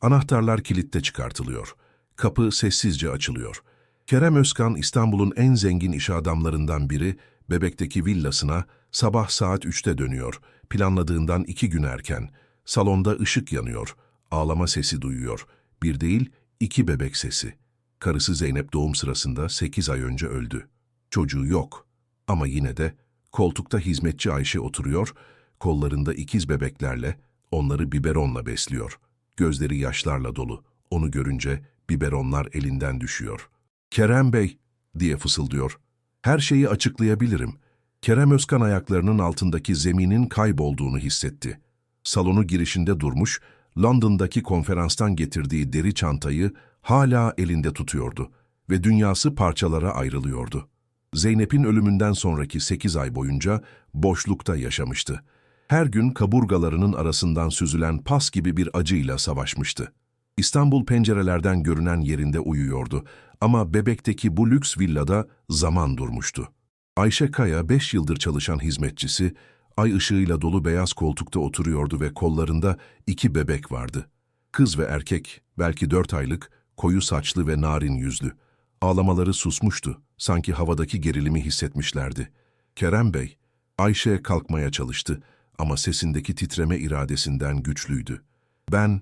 Anahtarlar kilitte çıkartılıyor. Kapı sessizce açılıyor. Kerem Özkan İstanbul'un en zengin iş adamlarından biri Bebek'teki villasına sabah saat 3'te dönüyor. Planladığından iki gün erken. Salonda ışık yanıyor. Ağlama sesi duyuyor. Bir değil, iki bebek sesi. Karısı Zeynep doğum sırasında 8 ay önce öldü. Çocuğu yok. Ama yine de koltukta hizmetçi Ayşe oturuyor, kollarında ikiz bebeklerle onları biberonla besliyor. Gözleri yaşlarla dolu. Onu görünce biberonlar elinden düşüyor. Kerem Bey diye fısıldıyor. Her şeyi açıklayabilirim. Kerem Özkan ayaklarının altındaki zeminin kaybolduğunu hissetti. Salonu girişinde durmuş, London'daki konferanstan getirdiği deri çantayı hala elinde tutuyordu ve dünyası parçalara ayrılıyordu. Zeynep'in ölümünden sonraki 8 ay boyunca boşlukta yaşamıştı. Her gün kaburgalarının arasından süzülen pas gibi bir acıyla savaşmıştı. İstanbul pencerelerden görünen yerinde uyuyordu ama bebekteki bu lüks villada zaman durmuştu. Ayşe Kaya 5 yıldır çalışan hizmetçisi, ay ışığıyla dolu beyaz koltukta oturuyordu ve kollarında iki bebek vardı. Kız ve erkek, belki 4 aylık, koyu saçlı ve narin yüzlü. Ağlamaları susmuştu, sanki havadaki gerilimi hissetmişlerdi. Kerem Bey, Ayşe kalkmaya çalıştı ama sesindeki titreme iradesinden güçlüydü. Ben,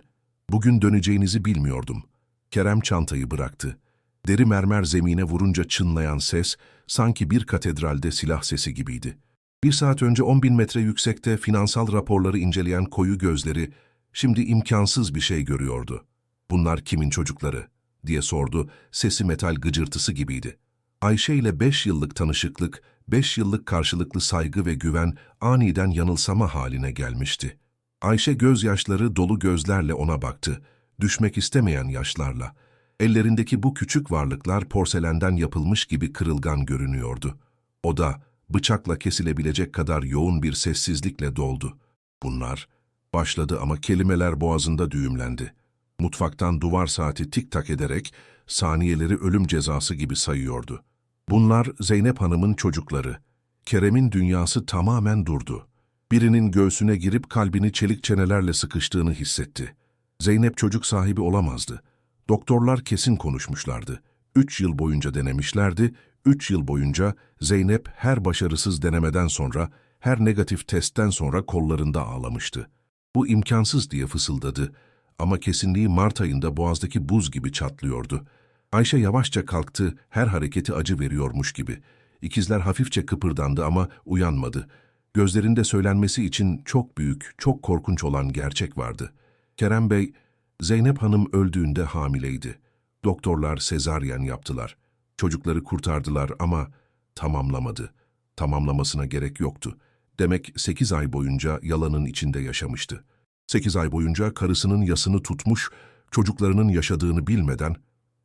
bugün döneceğinizi bilmiyordum. Kerem çantayı bıraktı. Deri mermer zemine vurunca çınlayan ses, sanki bir katedralde silah sesi gibiydi. Bir saat önce 10 bin metre yüksekte finansal raporları inceleyen koyu gözleri, şimdi imkansız bir şey görüyordu. Bunlar kimin çocukları? diye sordu, sesi metal gıcırtısı gibiydi. Ayşe ile beş yıllık tanışıklık, beş yıllık karşılıklı saygı ve güven aniden yanılsama haline gelmişti. Ayşe gözyaşları dolu gözlerle ona baktı, düşmek istemeyen yaşlarla. Ellerindeki bu küçük varlıklar porselenden yapılmış gibi kırılgan görünüyordu. O da bıçakla kesilebilecek kadar yoğun bir sessizlikle doldu. Bunlar başladı ama kelimeler boğazında düğümlendi. Mutfaktan duvar saati tik tak ederek saniyeleri ölüm cezası gibi sayıyordu. Bunlar Zeynep Hanım'ın çocukları. Kerem'in dünyası tamamen durdu. Birinin göğsüne girip kalbini çelik çenelerle sıkıştığını hissetti. Zeynep çocuk sahibi olamazdı. Doktorlar kesin konuşmuşlardı. Üç yıl boyunca denemişlerdi. Üç yıl boyunca Zeynep her başarısız denemeden sonra, her negatif testten sonra kollarında ağlamıştı. Bu imkansız diye fısıldadı ama kesinliği Mart ayında boğazdaki buz gibi çatlıyordu. Ayşe yavaşça kalktı, her hareketi acı veriyormuş gibi. İkizler hafifçe kıpırdandı ama uyanmadı. Gözlerinde söylenmesi için çok büyük, çok korkunç olan gerçek vardı. Kerem Bey, Zeynep Hanım öldüğünde hamileydi. Doktorlar sezaryen yaptılar. Çocukları kurtardılar ama tamamlamadı. Tamamlamasına gerek yoktu. Demek sekiz ay boyunca yalanın içinde yaşamıştı. Sekiz ay boyunca karısının yasını tutmuş, çocuklarının yaşadığını bilmeden,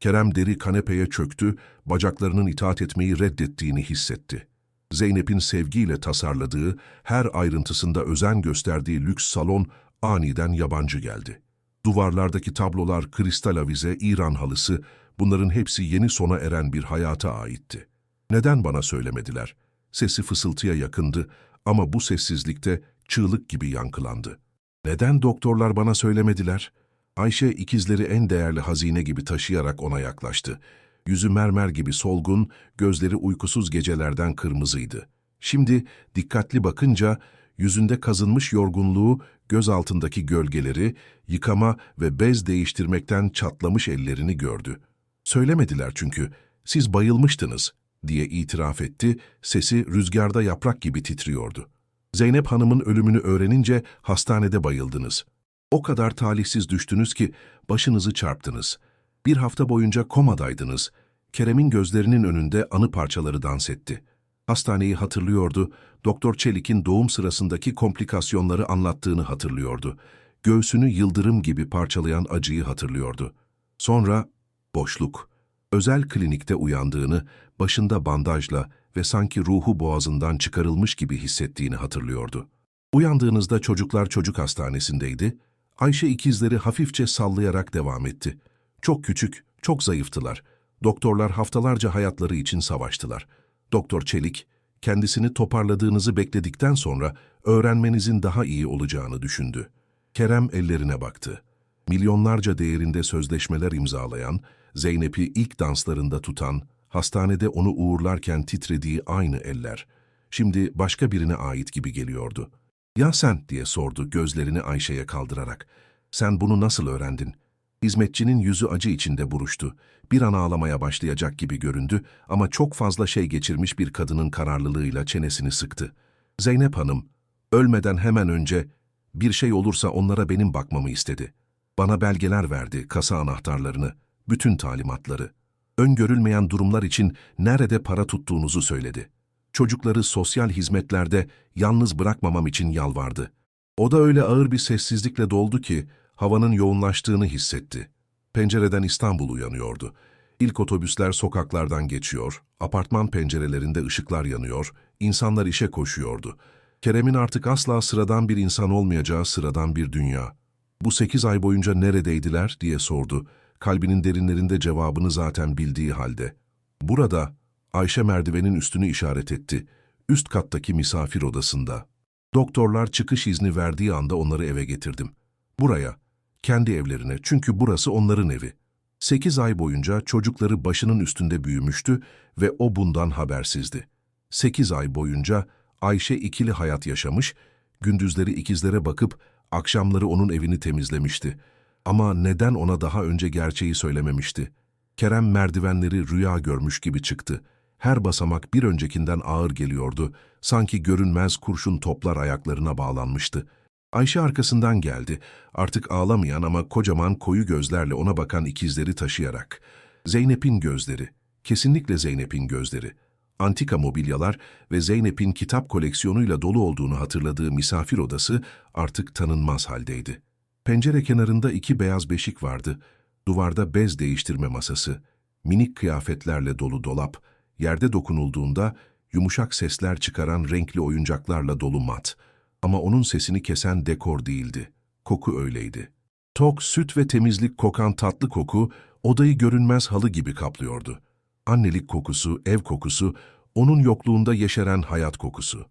Kerem deri kanepeye çöktü, bacaklarının itaat etmeyi reddettiğini hissetti. Zeynep'in sevgiyle tasarladığı, her ayrıntısında özen gösterdiği lüks salon aniden yabancı geldi. Duvarlardaki tablolar, kristal avize, İran halısı, bunların hepsi yeni sona eren bir hayata aitti. Neden bana söylemediler? Sesi fısıltıya yakındı ama bu sessizlikte çığlık gibi yankılandı. Neden doktorlar bana söylemediler? Ayşe ikizleri en değerli hazine gibi taşıyarak ona yaklaştı. Yüzü mermer gibi solgun, gözleri uykusuz gecelerden kırmızıydı. Şimdi dikkatli bakınca yüzünde kazınmış yorgunluğu, göz altındaki gölgeleri, yıkama ve bez değiştirmekten çatlamış ellerini gördü. Söylemediler çünkü, siz bayılmıştınız diye itiraf etti, sesi rüzgarda yaprak gibi titriyordu. Zeynep Hanım'ın ölümünü öğrenince hastanede bayıldınız. O kadar talihsiz düştünüz ki başınızı çarptınız. Bir hafta boyunca komadaydınız. Kerem'in gözlerinin önünde anı parçaları dans etti. Hastaneyi hatırlıyordu, Doktor Çelik'in doğum sırasındaki komplikasyonları anlattığını hatırlıyordu. Göğsünü yıldırım gibi parçalayan acıyı hatırlıyordu. Sonra boşluk. Özel klinikte uyandığını, başında bandajla ve sanki ruhu boğazından çıkarılmış gibi hissettiğini hatırlıyordu. Uyandığınızda çocuklar çocuk hastanesindeydi, Ayşe ikizleri hafifçe sallayarak devam etti. Çok küçük, çok zayıftılar. Doktorlar haftalarca hayatları için savaştılar. Doktor Çelik, kendisini toparladığınızı bekledikten sonra öğrenmenizin daha iyi olacağını düşündü. Kerem ellerine baktı. Milyonlarca değerinde sözleşmeler imzalayan, Zeynep'i ilk danslarında tutan, hastanede onu uğurlarken titrediği aynı eller. Şimdi başka birine ait gibi geliyordu. ''Ya sen?'' diye sordu gözlerini Ayşe'ye kaldırarak. ''Sen bunu nasıl öğrendin?'' Hizmetçinin yüzü acı içinde buruştu. Bir an ağlamaya başlayacak gibi göründü ama çok fazla şey geçirmiş bir kadının kararlılığıyla çenesini sıktı. Zeynep Hanım, ölmeden hemen önce bir şey olursa onlara benim bakmamı istedi. Bana belgeler verdi, kasa anahtarlarını, bütün talimatları. Öngörülmeyen durumlar için nerede para tuttuğunuzu söyledi. Çocukları sosyal hizmetlerde yalnız bırakmamam için yalvardı. O da öyle ağır bir sessizlikle doldu ki havanın yoğunlaştığını hissetti. Pencereden İstanbul uyanıyordu. İlk otobüsler sokaklardan geçiyor, apartman pencerelerinde ışıklar yanıyor, insanlar işe koşuyordu. Kerem'in artık asla sıradan bir insan olmayacağı sıradan bir dünya. Bu sekiz ay boyunca neredeydiler diye sordu. Kalbinin derinlerinde cevabını zaten bildiği halde. Burada Ayşe merdivenin üstünü işaret etti. Üst kattaki misafir odasında. Doktorlar çıkış izni verdiği anda onları eve getirdim. Buraya, kendi evlerine çünkü burası onların evi. Sekiz ay boyunca çocukları başının üstünde büyümüştü ve o bundan habersizdi. Sekiz ay boyunca Ayşe ikili hayat yaşamış, gündüzleri ikizlere bakıp akşamları onun evini temizlemişti. Ama neden ona daha önce gerçeği söylememişti? Kerem merdivenleri rüya görmüş gibi çıktı. Her basamak bir öncekinden ağır geliyordu. Sanki görünmez kurşun toplar ayaklarına bağlanmıştı. Ayşe arkasından geldi. Artık ağlamayan ama kocaman koyu gözlerle ona bakan ikizleri taşıyarak. Zeynep'in gözleri. Kesinlikle Zeynep'in gözleri. Antika mobilyalar ve Zeynep'in kitap koleksiyonuyla dolu olduğunu hatırladığı misafir odası artık tanınmaz haldeydi. Pencere kenarında iki beyaz beşik vardı. Duvarda bez değiştirme masası. Minik kıyafetlerle dolu dolap. Yerde dokunulduğunda yumuşak sesler çıkaran renkli oyuncaklarla dolu mat. Ama onun sesini kesen dekor değildi. Koku öyleydi. Tok, süt ve temizlik kokan tatlı koku odayı görünmez halı gibi kaplıyordu. Annelik kokusu, ev kokusu, onun yokluğunda yeşeren hayat kokusu.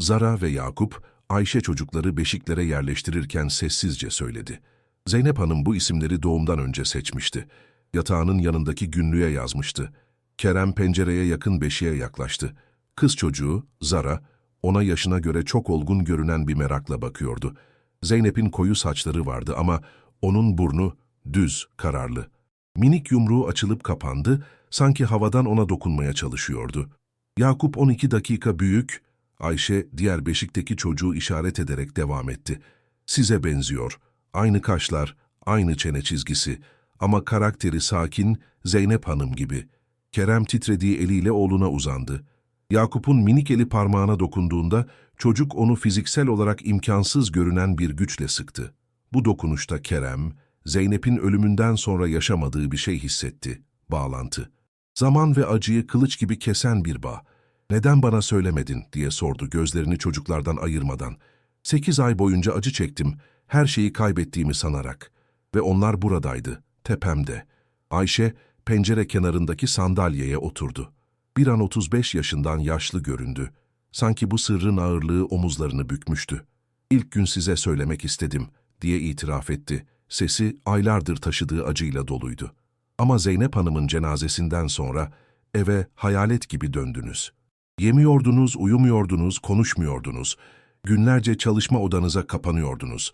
Zara ve Yakup, Ayşe çocukları beşiklere yerleştirirken sessizce söyledi. Zeynep Hanım bu isimleri doğumdan önce seçmişti. Yatağının yanındaki günlüğe yazmıştı. Kerem pencereye yakın beşiğe yaklaştı. Kız çocuğu, Zara, ona yaşına göre çok olgun görünen bir merakla bakıyordu. Zeynep'in koyu saçları vardı ama onun burnu düz, kararlı. Minik yumruğu açılıp kapandı, sanki havadan ona dokunmaya çalışıyordu. Yakup 12 dakika büyük, Ayşe diğer beşikteki çocuğu işaret ederek devam etti. Size benziyor. Aynı kaşlar, aynı çene çizgisi ama karakteri sakin Zeynep Hanım gibi. Kerem titrediği eliyle oğluna uzandı. Yakup'un minik eli parmağına dokunduğunda çocuk onu fiziksel olarak imkansız görünen bir güçle sıktı. Bu dokunuşta Kerem, Zeynep'in ölümünden sonra yaşamadığı bir şey hissetti. Bağlantı. Zaman ve acıyı kılıç gibi kesen bir bağ. Neden bana söylemedin diye sordu gözlerini çocuklardan ayırmadan. Sekiz ay boyunca acı çektim, her şeyi kaybettiğimi sanarak. Ve onlar buradaydı, tepemde. Ayşe, pencere kenarındaki sandalyeye oturdu. Bir an 35 yaşından yaşlı göründü. Sanki bu sırrın ağırlığı omuzlarını bükmüştü. İlk gün size söylemek istedim, diye itiraf etti. Sesi aylardır taşıdığı acıyla doluydu. Ama Zeynep Hanım'ın cenazesinden sonra eve hayalet gibi döndünüz. Yemiyordunuz, uyumuyordunuz, konuşmuyordunuz. Günlerce çalışma odanıza kapanıyordunuz.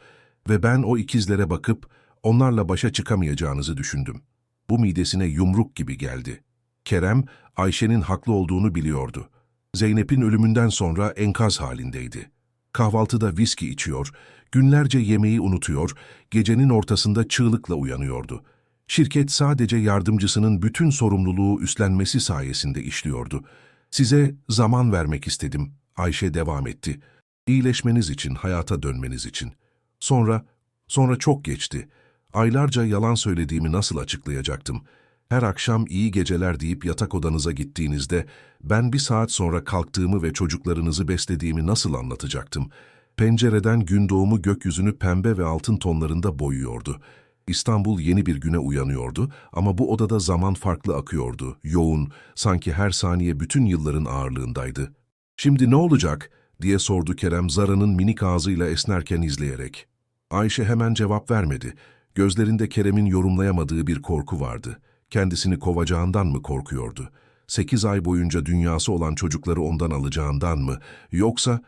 Ve ben o ikizlere bakıp onlarla başa çıkamayacağınızı düşündüm. Bu midesine yumruk gibi geldi. Kerem, Ayşe'nin haklı olduğunu biliyordu. Zeynep'in ölümünden sonra enkaz halindeydi. Kahvaltıda viski içiyor, günlerce yemeği unutuyor, gecenin ortasında çığlıkla uyanıyordu. Şirket sadece yardımcısının bütün sorumluluğu üstlenmesi sayesinde işliyordu. Size zaman vermek istedim, Ayşe devam etti. İyileşmeniz için, hayata dönmeniz için. Sonra, sonra çok geçti. Aylarca yalan söylediğimi nasıl açıklayacaktım? Her akşam iyi geceler deyip yatak odanıza gittiğinizde ben bir saat sonra kalktığımı ve çocuklarınızı beslediğimi nasıl anlatacaktım? Pencereden gün doğumu gökyüzünü pembe ve altın tonlarında boyuyordu. İstanbul yeni bir güne uyanıyordu ama bu odada zaman farklı akıyordu, yoğun, sanki her saniye bütün yılların ağırlığındaydı. ''Şimdi ne olacak?'' diye sordu Kerem Zara'nın minik ağzıyla esnerken izleyerek. Ayşe hemen cevap vermedi. Gözlerinde Kerem'in yorumlayamadığı bir korku vardı. Kendisini kovacağından mı korkuyordu? Sekiz ay boyunca dünyası olan çocukları ondan alacağından mı? Yoksa,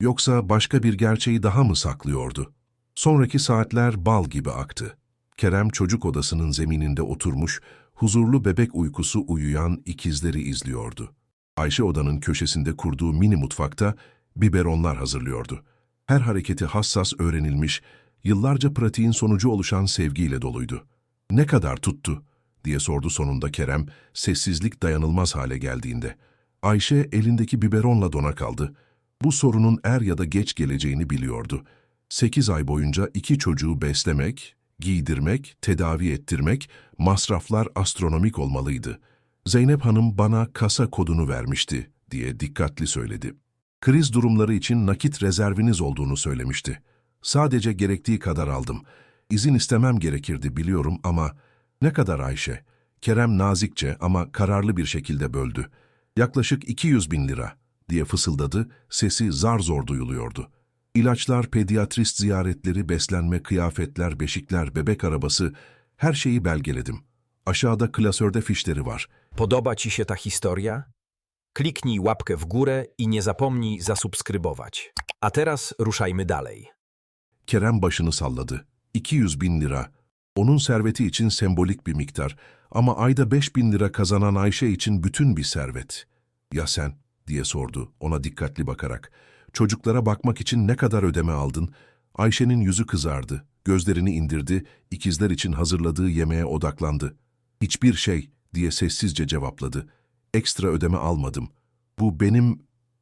yoksa başka bir gerçeği daha mı saklıyordu? Sonraki saatler bal gibi aktı. Kerem çocuk odasının zemininde oturmuş, huzurlu bebek uykusu uyuyan ikizleri izliyordu. Ayşe odanın köşesinde kurduğu mini mutfakta biberonlar hazırlıyordu. Her hareketi hassas öğrenilmiş, yıllarca pratiğin sonucu oluşan sevgiyle doluydu. Ne kadar tuttu? diye sordu sonunda Kerem, sessizlik dayanılmaz hale geldiğinde. Ayşe elindeki biberonla dona kaldı. Bu sorunun er ya da geç geleceğini biliyordu. Sekiz ay boyunca iki çocuğu beslemek, giydirmek, tedavi ettirmek, masraflar astronomik olmalıydı. Zeynep Hanım bana kasa kodunu vermişti, diye dikkatli söyledi. Kriz durumları için nakit rezerviniz olduğunu söylemişti. Sadece gerektiği kadar aldım. İzin istemem gerekirdi biliyorum ama ne kadar Ayşe? Kerem nazikçe ama kararlı bir şekilde böldü. Yaklaşık 200 bin lira diye fısıldadı, sesi zar zor duyuluyordu. İlaçlar, pediatrist ziyaretleri, beslenme, kıyafetler, beşikler, bebek arabası, her şeyi belgeledim. Aşağıda klasörde fişleri var. Podoba Ci się ta historia? Kliknij łapkę w górę i nie zapomnij zasubskrybować. A teraz ruszajmy dalej. Kerem başını salladı. 200 bin lira. Onun serveti için sembolik bir miktar. Ama ayda 5 bin lira kazanan Ayşe için bütün bir servet. Ya sen? diye sordu ona dikkatli bakarak. Çocuklara bakmak için ne kadar ödeme aldın? Ayşe'nin yüzü kızardı. Gözlerini indirdi, ikizler için hazırladığı yemeğe odaklandı. Hiçbir şey diye sessizce cevapladı. Ekstra ödeme almadım. Bu benim,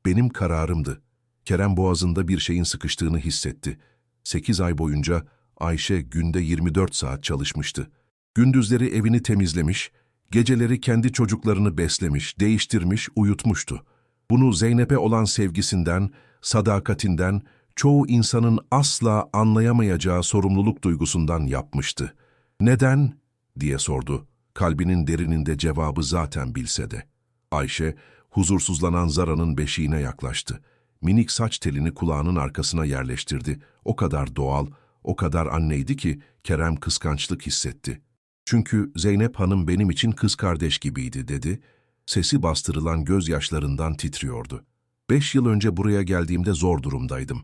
benim kararımdı. Kerem boğazında bir şeyin sıkıştığını hissetti. Sekiz ay boyunca Ayşe günde 24 saat çalışmıştı. Gündüzleri evini temizlemiş, geceleri kendi çocuklarını beslemiş, değiştirmiş, uyutmuştu. Bunu Zeynep'e olan sevgisinden, sadakatinden, çoğu insanın asla anlayamayacağı sorumluluk duygusundan yapmıştı. Neden? diye sordu. Kalbinin derininde cevabı zaten bilse de. Ayşe, huzursuzlanan Zara'nın beşiğine yaklaştı. Minik saç telini kulağının arkasına yerleştirdi. O kadar doğal, o kadar anneydi ki Kerem kıskançlık hissetti. Çünkü Zeynep Hanım benim için kız kardeş gibiydi dedi. Sesi bastırılan gözyaşlarından titriyordu. Beş yıl önce buraya geldiğimde zor durumdaydım.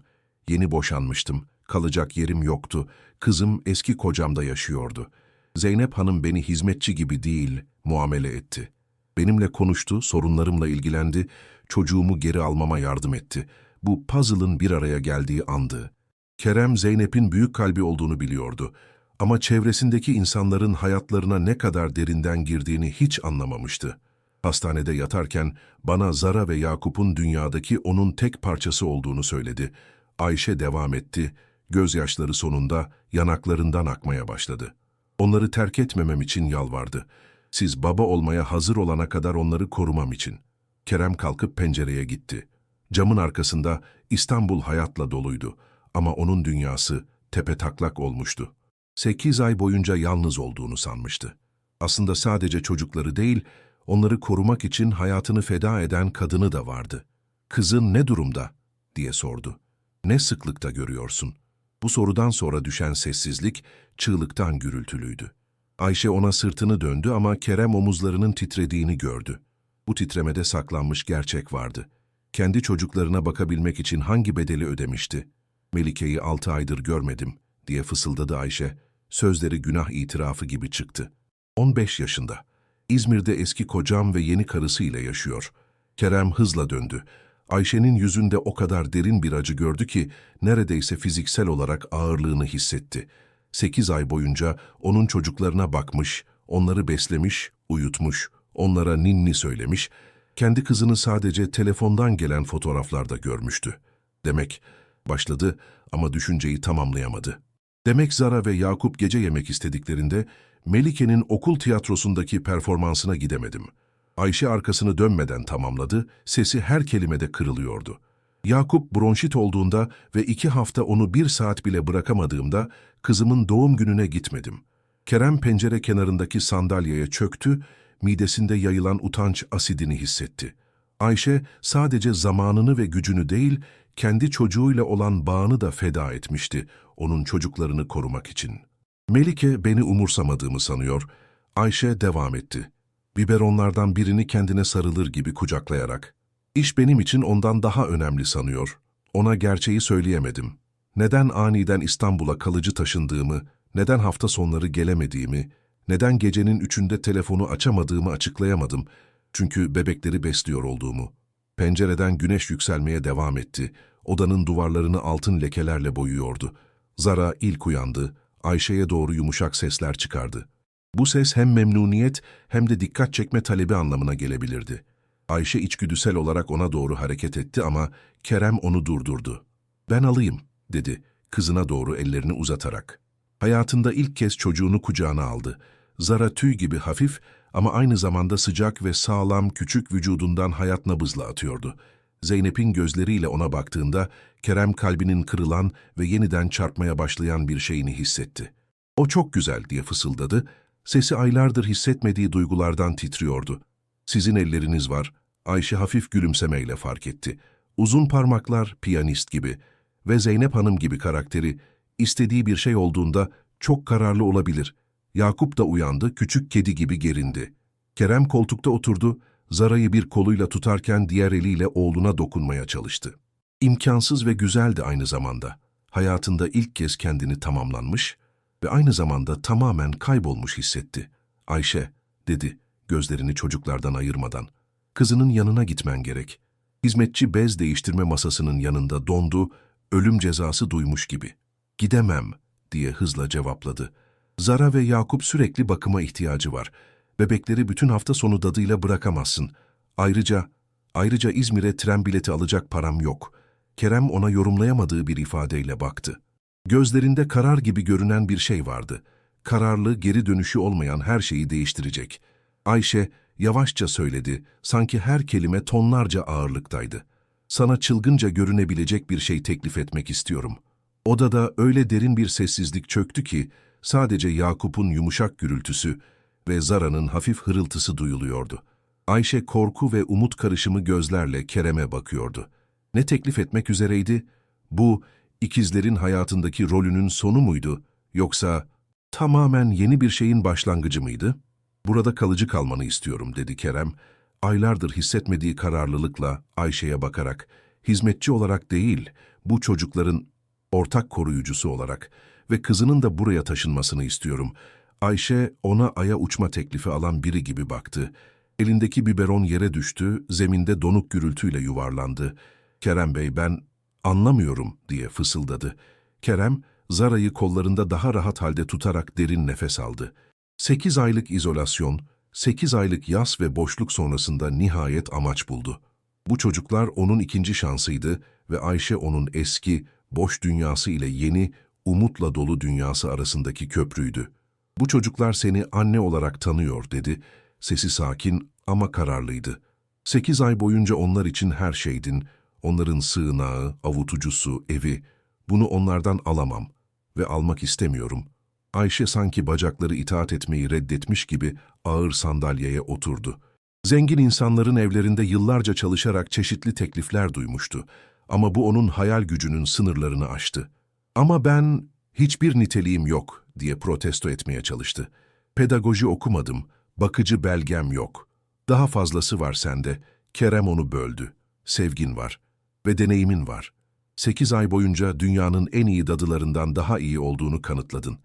Yeni boşanmıştım. Kalacak yerim yoktu. Kızım eski kocamda yaşıyordu. Zeynep Hanım beni hizmetçi gibi değil, muamele etti. Benimle konuştu, sorunlarımla ilgilendi, çocuğumu geri almama yardım etti. Bu puzzle'ın bir araya geldiği andı. Kerem Zeynep'in büyük kalbi olduğunu biliyordu. Ama çevresindeki insanların hayatlarına ne kadar derinden girdiğini hiç anlamamıştı. Hastanede yatarken bana Zara ve Yakup'un dünyadaki onun tek parçası olduğunu söyledi. Ayşe devam etti. Gözyaşları sonunda yanaklarından akmaya başladı. Onları terk etmemem için yalvardı. Siz baba olmaya hazır olana kadar onları korumam için. Kerem kalkıp pencereye gitti. Camın arkasında İstanbul hayatla doluydu ama onun dünyası tepe taklak olmuştu. Sekiz ay boyunca yalnız olduğunu sanmıştı. Aslında sadece çocukları değil, onları korumak için hayatını feda eden kadını da vardı. Kızın ne durumda? diye sordu. Ne sıklıkta görüyorsun? Bu sorudan sonra düşen sessizlik çığlıktan gürültülüydü. Ayşe ona sırtını döndü ama Kerem omuzlarının titrediğini gördü. Bu titremede saklanmış gerçek vardı. Kendi çocuklarına bakabilmek için hangi bedeli ödemişti? Melike'yi altı aydır görmedim, diye fısıldadı Ayşe. Sözleri günah itirafı gibi çıktı. 15 yaşında. İzmir'de eski kocam ve yeni karısıyla yaşıyor. Kerem hızla döndü. Ayşe'nin yüzünde o kadar derin bir acı gördü ki neredeyse fiziksel olarak ağırlığını hissetti. Sekiz ay boyunca onun çocuklarına bakmış, onları beslemiş, uyutmuş, onlara ninni söylemiş, kendi kızını sadece telefondan gelen fotoğraflarda görmüştü. Demek başladı ama düşünceyi tamamlayamadı. Demek Zara ve Yakup gece yemek istediklerinde Melike'nin okul tiyatrosundaki performansına gidemedim. Ayşe arkasını dönmeden tamamladı, sesi her kelimede kırılıyordu. Yakup bronşit olduğunda ve iki hafta onu bir saat bile bırakamadığımda kızımın doğum gününe gitmedim. Kerem pencere kenarındaki sandalyeye çöktü, midesinde yayılan utanç asidini hissetti. Ayşe sadece zamanını ve gücünü değil, kendi çocuğuyla olan bağını da feda etmişti, onun çocuklarını korumak için. Melike beni umursamadığımı sanıyor. Ayşe devam etti. Biberonlardan birini kendine sarılır gibi kucaklayarak. İş benim için ondan daha önemli sanıyor. Ona gerçeği söyleyemedim. Neden aniden İstanbul'a kalıcı taşındığımı, neden hafta sonları gelemediğimi, neden gecenin üçünde telefonu açamadığımı açıklayamadım. Çünkü bebekleri besliyor olduğumu. Pencereden güneş yükselmeye devam etti. Odanın duvarlarını altın lekelerle boyuyordu. Zara ilk uyandı. Ayşe'ye doğru yumuşak sesler çıkardı. Bu ses hem memnuniyet hem de dikkat çekme talebi anlamına gelebilirdi. Ayşe içgüdüsel olarak ona doğru hareket etti ama Kerem onu durdurdu. Ben alayım, dedi kızına doğru ellerini uzatarak. Hayatında ilk kez çocuğunu kucağına aldı. Zara tüy gibi hafif ama aynı zamanda sıcak ve sağlam küçük vücudundan hayat nabızla atıyordu. Zeynep'in gözleriyle ona baktığında Kerem kalbinin kırılan ve yeniden çarpmaya başlayan bir şeyini hissetti. O çok güzel diye fısıldadı. Sesi aylardır hissetmediği duygulardan titriyordu. Sizin elleriniz var. Ayşe hafif gülümsemeyle fark etti. Uzun parmaklar piyanist gibi ve Zeynep Hanım gibi karakteri istediği bir şey olduğunda çok kararlı olabilir. Yakup da uyandı, küçük kedi gibi gerindi. Kerem koltukta oturdu, Zara'yı bir koluyla tutarken diğer eliyle oğluna dokunmaya çalıştı. İmkansız ve güzeldi aynı zamanda. Hayatında ilk kez kendini tamamlanmış ve aynı zamanda tamamen kaybolmuş hissetti. Ayşe, dedi, gözlerini çocuklardan ayırmadan. Kızının yanına gitmen gerek. Hizmetçi bez değiştirme masasının yanında dondu, ölüm cezası duymuş gibi. Gidemem, diye hızla cevapladı. Zara ve Yakup sürekli bakıma ihtiyacı var. Bebekleri bütün hafta sonu dadıyla bırakamazsın. Ayrıca, ayrıca İzmir'e tren bileti alacak param yok. Kerem ona yorumlayamadığı bir ifadeyle baktı. Gözlerinde karar gibi görünen bir şey vardı. Kararlı, geri dönüşü olmayan her şeyi değiştirecek. Ayşe yavaşça söyledi, sanki her kelime tonlarca ağırlıktaydı. Sana çılgınca görünebilecek bir şey teklif etmek istiyorum. Odada öyle derin bir sessizlik çöktü ki, sadece Yakup'un yumuşak gürültüsü ve Zara'nın hafif hırıltısı duyuluyordu. Ayşe korku ve umut karışımı gözlerle Kerem'e bakıyordu. Ne teklif etmek üzereydi? Bu, ikizlerin hayatındaki rolünün sonu muydu? Yoksa tamamen yeni bir şeyin başlangıcı mıydı? Burada kalıcı kalmanı istiyorum, dedi Kerem. Aylardır hissetmediği kararlılıkla Ayşe'ye bakarak, hizmetçi olarak değil, bu çocukların ortak koruyucusu olarak ve kızının da buraya taşınmasını istiyorum. Ayşe ona aya uçma teklifi alan biri gibi baktı. Elindeki biberon yere düştü, zeminde donuk gürültüyle yuvarlandı. Kerem Bey ben anlamıyorum diye fısıldadı. Kerem, Zara'yı kollarında daha rahat halde tutarak derin nefes aldı. Sekiz aylık izolasyon, sekiz aylık yas ve boşluk sonrasında nihayet amaç buldu. Bu çocuklar onun ikinci şansıydı ve Ayşe onun eski, boş dünyası ile yeni, umutla dolu dünyası arasındaki köprüydü. Bu çocuklar seni anne olarak tanıyor dedi. Sesi sakin ama kararlıydı. Sekiz ay boyunca onlar için her şeydin. Onların sığınağı, avutucusu, evi. Bunu onlardan alamam ve almak istemiyorum. Ayşe sanki bacakları itaat etmeyi reddetmiş gibi ağır sandalyeye oturdu. Zengin insanların evlerinde yıllarca çalışarak çeşitli teklifler duymuştu. Ama bu onun hayal gücünün sınırlarını aştı. Ama ben hiçbir niteliğim yok diye protesto etmeye çalıştı. Pedagoji okumadım, bakıcı belgem yok. Daha fazlası var sende. Kerem onu böldü. Sevgin var ve deneyimin var. Sekiz ay boyunca dünyanın en iyi dadılarından daha iyi olduğunu kanıtladın.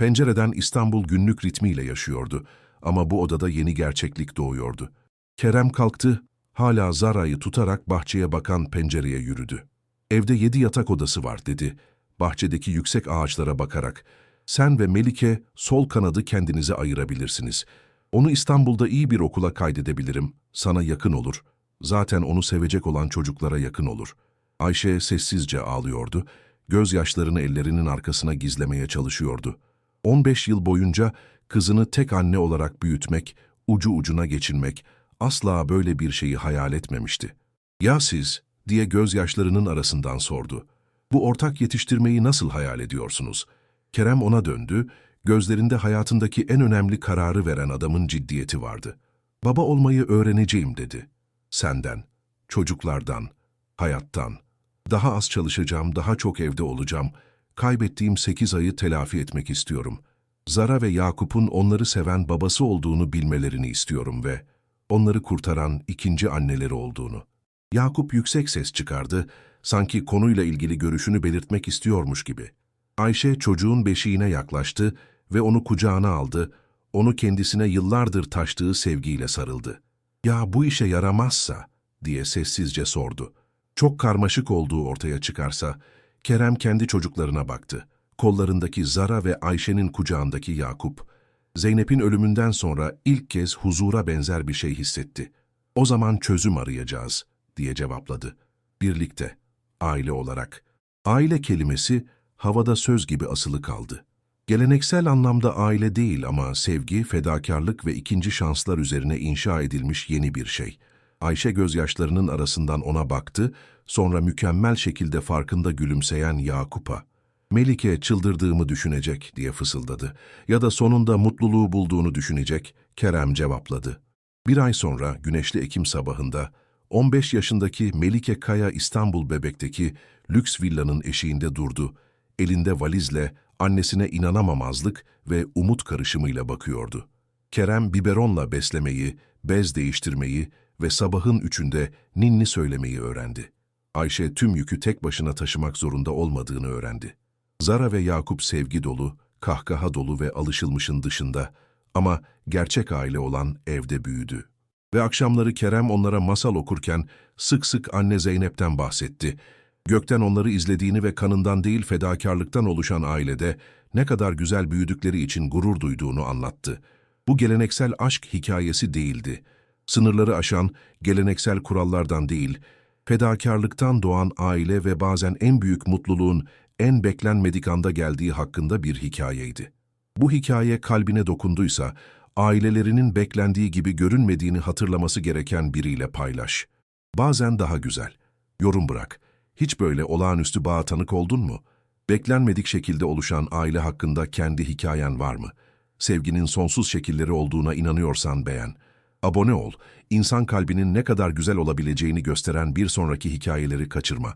Pencereden İstanbul günlük ritmiyle yaşıyordu ama bu odada yeni gerçeklik doğuyordu. Kerem kalktı, hala Zara'yı tutarak bahçeye bakan pencereye yürüdü. Evde yedi yatak odası var dedi. Bahçedeki yüksek ağaçlara bakarak, sen ve Melike sol kanadı kendinize ayırabilirsiniz. Onu İstanbul'da iyi bir okula kaydedebilirim, sana yakın olur. Zaten onu sevecek olan çocuklara yakın olur. Ayşe sessizce ağlıyordu, gözyaşlarını ellerinin arkasına gizlemeye çalışıyordu. 15 yıl boyunca kızını tek anne olarak büyütmek, ucu ucuna geçinmek, asla böyle bir şeyi hayal etmemişti. Ya siz, diye gözyaşlarının arasından sordu. Bu ortak yetiştirmeyi nasıl hayal ediyorsunuz? Kerem ona döndü, gözlerinde hayatındaki en önemli kararı veren adamın ciddiyeti vardı. Baba olmayı öğreneceğim dedi. Senden, çocuklardan, hayattan. Daha az çalışacağım, daha çok evde olacağım. Kaybettiğim sekiz ayı telafi etmek istiyorum. Zara ve Yakup'un onları seven babası olduğunu bilmelerini istiyorum ve onları kurtaran ikinci anneleri olduğunu. Yakup yüksek ses çıkardı, sanki konuyla ilgili görüşünü belirtmek istiyormuş gibi. Ayşe çocuğun beşiğine yaklaştı ve onu kucağına aldı, onu kendisine yıllardır taştığı sevgiyle sarıldı. ''Ya bu işe yaramazsa?'' diye sessizce sordu. Çok karmaşık olduğu ortaya çıkarsa, Kerem kendi çocuklarına baktı. Kollarındaki Zara ve Ayşe'nin kucağındaki Yakup. Zeynep'in ölümünden sonra ilk kez huzura benzer bir şey hissetti. O zaman çözüm arayacağız, diye cevapladı. Birlikte, aile olarak. Aile kelimesi havada söz gibi asılı kaldı. Geleneksel anlamda aile değil ama sevgi, fedakarlık ve ikinci şanslar üzerine inşa edilmiş yeni bir şey. Ayşe gözyaşlarının arasından ona baktı, sonra mükemmel şekilde farkında gülümseyen Yakup'a. Melike çıldırdığımı düşünecek diye fısıldadı. Ya da sonunda mutluluğu bulduğunu düşünecek, Kerem cevapladı. Bir ay sonra güneşli Ekim sabahında 15 yaşındaki Melike Kaya İstanbul Bebek'teki lüks villanın eşiğinde durdu. Elinde valizle annesine inanamamazlık ve umut karışımıyla bakıyordu. Kerem biberonla beslemeyi, bez değiştirmeyi ve sabahın üçünde ninni söylemeyi öğrendi. Ayşe tüm yükü tek başına taşımak zorunda olmadığını öğrendi. Zara ve Yakup sevgi dolu, kahkaha dolu ve alışılmışın dışında ama gerçek aile olan evde büyüdü. Ve akşamları Kerem onlara masal okurken sık sık anne Zeynep'ten bahsetti. Gökten onları izlediğini ve kanından değil fedakarlıktan oluşan ailede ne kadar güzel büyüdükleri için gurur duyduğunu anlattı. Bu geleneksel aşk hikayesi değildi. Sınırları aşan, geleneksel kurallardan değil, fedakarlıktan doğan aile ve bazen en büyük mutluluğun en beklenmedik anda geldiği hakkında bir hikayeydi. Bu hikaye kalbine dokunduysa, ailelerinin beklendiği gibi görünmediğini hatırlaması gereken biriyle paylaş. Bazen daha güzel. Yorum bırak. Hiç böyle olağanüstü bağa tanık oldun mu? Beklenmedik şekilde oluşan aile hakkında kendi hikayen var mı? Sevginin sonsuz şekilleri olduğuna inanıyorsan beğen. Abone ol, insan kalbinin ne kadar güzel olabileceğini gösteren bir sonraki hikayeleri kaçırma.